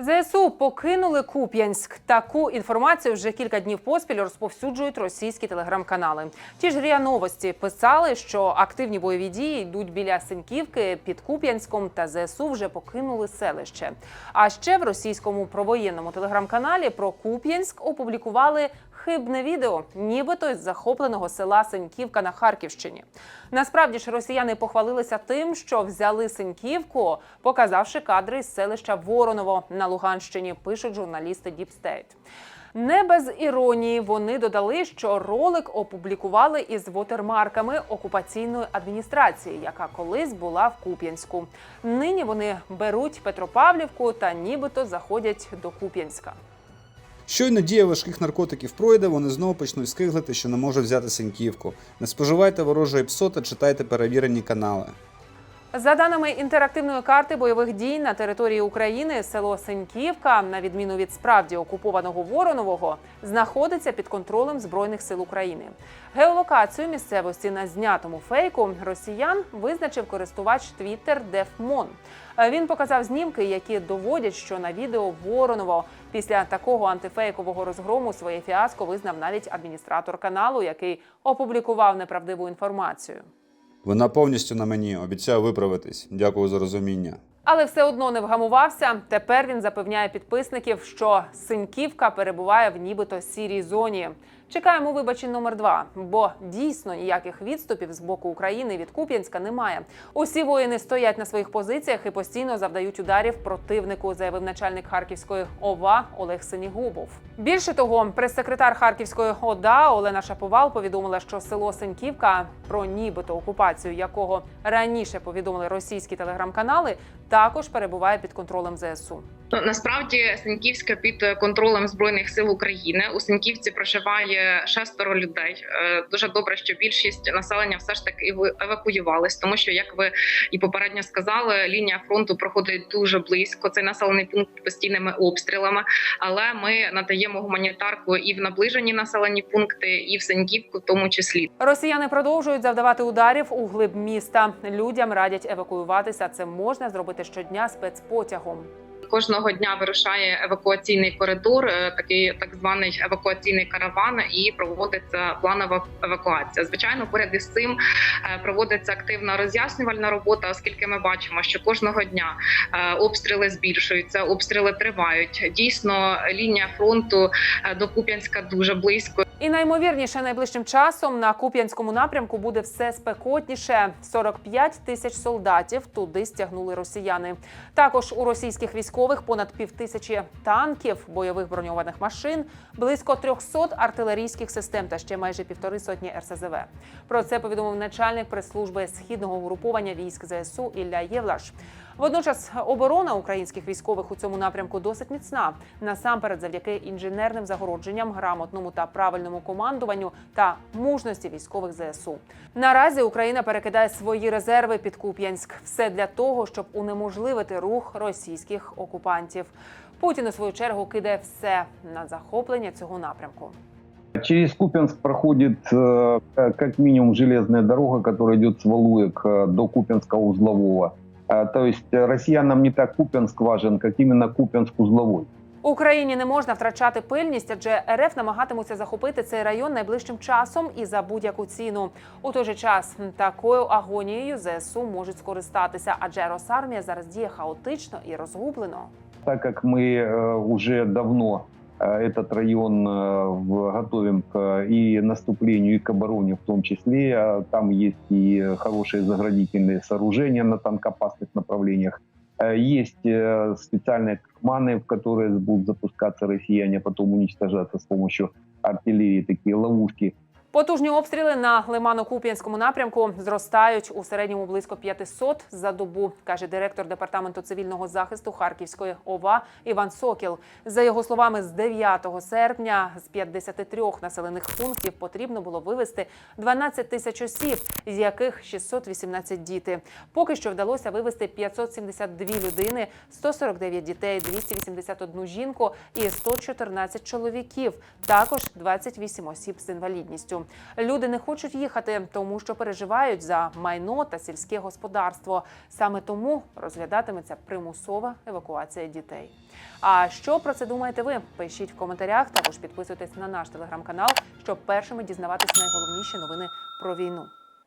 ЗСУ покинули Куп'янськ. Таку інформацію вже кілька днів поспіль розповсюджують російські телеграм-канали. Ті ж РІА Новості писали, що активні бойові дії йдуть біля Синьківки під Куп'янськом, та ЗСУ вже покинули селище. А ще в російському провоєнному телеграм-каналі про Куп'янськ опублікували хибне відео, нібито з захопленого села Синьківка на Харківщині. Насправді ж росіяни похвалилися тим, що взяли Синьківку, показавши кадри з селища Вороново на Луганщині. Пишуть журналісти State. Не без іронії вони додали, що ролик опублікували із вотермарками окупаційної адміністрації, яка колись була в Куп'янську. Нині вони беруть Петропавлівку та нібито заходять до Куп'янська. Щойно дія важких наркотиків пройде, вони знову почнуть скиглити, що не можуть взяти Синьківку. Не споживайте ворожої псота, читайте перевірені канали. За даними інтерактивної карти бойових дій на території України, село Синьківка, на відміну від справді окупованого Воронового, знаходиться під контролем збройних сил України. Геолокацію місцевості на знятому фейку росіян визначив користувач Twitter DefMon. Він показав знімки, які доводять, що на відео Вороново після такого антифейкового розгрому своє фіаско визнав навіть адміністратор каналу, який опублікував неправдиву інформацію. Вона повністю на мені. Обіцяю виправитись. Дякую за розуміння. Але все одно не вгамувався. Тепер він запевняє підписників, що Синьківка перебуває в нібито сірій зоні. Чекаємо вибачень номер два, бо дійсно ніяких відступів з боку України від Куп'янська немає. Усі воїни стоять на своїх позиціях і постійно завдають ударів противнику, заявив начальник Харківської ОВА Олег Синігубов. Більше того, прес-секретар Харківської ОДА Олена Шаповал повідомила, що село Синьківка, про нібито окупацію якого раніше повідомили російські телеграм-канали, також перебуває під контролем ЗСУ. Ну, насправді Синьківська під контролем збройних сил України. У Синьківці проживає шестеро людей. Е, Дуже добре, що більшість населення все ж таки ева- евакуювались, тому що, як ви і попередньо сказали, лінія фронту проходить дуже близько. Цей населений пункт постійними обстрілами. Але ми надаємо гуманітарку і в наближені населені пункти, і в Синьківку, в тому числі. Росіяни продовжують завдавати ударів у глиб міста. Людям радять евакуюватися. Це можна зробити щодня спецпотягом. Кожного дня вирушає евакуаційний коридор, е, такий так званий евакуаційний караван, і проводиться планова евакуація. Звичайно, поряд із цим е, проводиться активна роз'яснювальна робота, оскільки ми бачимо, що кожного дня е, обстріли збільшуються, обстріли тривають. Дійсно, лінія фронту до Куп'янська дуже близько. І наймовірніше найближчим часом на Куп'янському напрямку буде все спекотніше. 45 тисяч солдатів туди стягнули росіяни. Також у російських військових понад півтисячі танків, бойових броньованих машин, близько 300 артилерійських систем та ще майже півтори сотні РСЗВ. Про це повідомив начальник прес-служби східного угруповання військ ЗСУ Ілля Євлаш. Водночас оборона українських військових у цьому напрямку досить міцна. Насамперед, завдяки інженерним загородженням, грамотному та правильному командуванню та мужності військових ЗСУ. Наразі Україна перекидає свої резерви під Куп'янськ. Все для того, щоб унеможливити рух російських окупантів. Путін у свою чергу кидає все на захоплення цього напрямку. Через Купинск проходит э, как минимум железная дорога, которая идет с Валуек э, до Купинска-Узлового. Э, То есть э, россиянам не так Купинск важен, как именно Купинск-Узловой. Україні не можна втрачати пильність, адже РФ намагатимуться захопити цей район найближчим часом і за будь-яку ціну. У той же час м, такою агонією ЗСУ можуть скористатися, адже Росармія зараз діє хаотично і розгублено. Так как мы э, уже давно э, этот район э, готовим к э, и наступлению, и к обороне в том числе, э, там есть и хорошие заградительные сооружения на танкопасных направлениях, Э, Есть э, специальные маны, в которые будут запускаться россияне, а потом уничтожаться с помощью артиллерии, такие ловушки. Потужні обстріли на Лимано-Куп'янському напрямку зростають у середньому близько 500 за добу, каже директор департаменту цивільного захисту Харківської ОВА Іван Сокіл. За його словами, з 9 серпня з 53 населених пунктів потрібно було вивезти 12 тисяч осіб, з яких 618 діти. Поки що вдалося вивезти 572 людини, 149 дітей, 281 жінку і 114 чоловіків. Також 28 осіб з інвалідністю. Люди не хочуть їхати, тому що переживають за майно та сільське господарство. Саме тому розглядатиметься примусова евакуація дітей. А що про це думаєте ви? Пишіть в коментарях. Також підписуйтесь на наш телеграм-канал, щоб першими дізнаватись найголовніші новини про війну.